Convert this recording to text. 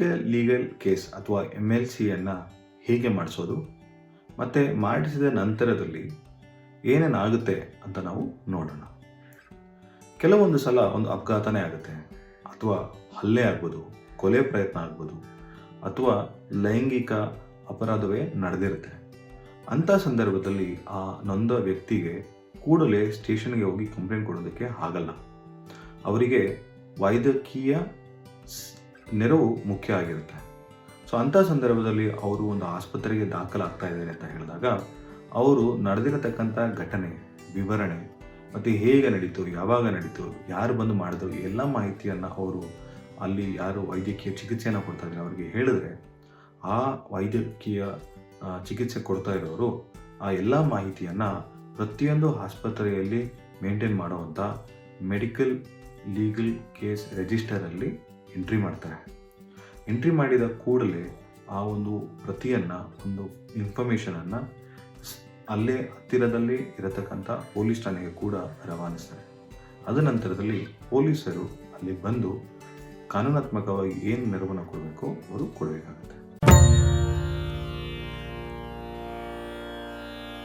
Medical legal case ಅಥವಾ M L ಸಿಯನ್ನು ಹೇಗೆ ಮಾಡಿಸೋದು. ಮತ್ತು ಮಾಡಿಸಿದ ನಂತರದಲ್ಲಿ ಏನೇನಾಗುತ್ತೆ ಅಂತ ನಾವು ನೋಡೋಣ. ಕೆಲವೊಂದು ಸಲ ಒಂದು ಅಪಘಾತನೇ ಆಗುತ್ತೆ, ಅಥವಾ ಹಲ್ಲೆ ಆಗ್ಬೋದು, ಕೊಲೆ ಪ್ರಯತ್ನ ಆಗ್ಬೋದು, ಅಥವಾ ಲೈಂಗಿಕ ಅಪರಾಧವೇ ನಡೆದಿರುತ್ತೆ. ಅಂಥ ಸಂದರ್ಭದಲ್ಲಿ ಆ ನೊಂದ ವ್ಯಕ್ತಿಗೆ ಕೂಡಲೇ ಸ್ಟೇಷನ್ಗೆ ಹೋಗಿ ಕಂಪ್ಲೇಂಟ್ ಕೊಡೋದಕ್ಕೆ ಆಗಲ್ಲ. ಅವರಿಗೆ ವೈದ್ಯಕೀಯ ನೆರವು ಮುಖ್ಯ ಆಗಿರುತ್ತೆ. ಸೊ ಅಂಥ ಸಂದರ್ಭದಲ್ಲಿ ಅವರು ಒಂದು ಆಸ್ಪತ್ರೆಗೆ ದಾಖಲಾಗ್ತಾ ಇದ್ದಾರೆ ಅಂತ ಹೇಳಿದಾಗ, ಅವರು ನಡೆದಿರತಕ್ಕಂಥ ಘಟನೆ, ವಿವರಣೆ ಮತ್ತು ಹೇಗೆ ನಡೀತು, ಯಾವಾಗ ನಡೀತು, ಯಾರು ಬಂದು ಮಾಡಿದ್ರು, ಎಲ್ಲ ಮಾಹಿತಿಯನ್ನು ಅವರು ಅಲ್ಲಿ ಯಾರು ವೈದ್ಯಕೀಯ ಚಿಕಿತ್ಸೆಯನ್ನು ಕೊಡ್ತಾ ಇದ್ದಾರೆ ಅವರಿಗೆ ಹೇಳಿದ್ರೆ, ಆ ವೈದ್ಯಕೀಯ ಚಿಕಿತ್ಸೆ ಕೊಡ್ತಾ ಇರೋರು ಆ ಎಲ್ಲ ಮಾಹಿತಿಯನ್ನು ಪ್ರತಿಯೊಂದು ಆಸ್ಪತ್ರೆಯಲ್ಲಿ ಮೇಂಟೈನ್ ಮಾಡುವಂಥ ಮೆಡಿಕಲ್ ಲೀಗಲ್ ಕೇಸ್ ರಿಜಿಸ್ಟರಲ್ಲಿ ಎಂಟ್ರಿ ಮಾಡ್ತಾರೆ. ಎಂಟ್ರಿ ಮಾಡಿದ ಕೂಡಲೇ ಆ ಒಂದು ಪ್ರತಿಯನ್ನು, ಒಂದು ಇನ್ಫಾರ್ಮೇಷನನ್ನು ಅಲ್ಲೇ ಹತ್ತಿರದಲ್ಲಿ ಇರತಕ್ಕಂಥ ಪೊಲೀಸ್ ಠಾಣೆಗೆ ಕೂಡ ರವಾನಿಸ್ತಾರೆ. ಅದ ನಂತರದಲ್ಲಿ ಪೊಲೀಸರು ಅಲ್ಲಿ ಬಂದು ಕಾನೂನಾತ್ಮಕವಾಗಿ ಏನು ನೆರವನ್ನು ಕೊಡಬೇಕು ಅವರು ಕೊಡಬೇಕಾಗುತ್ತೆ.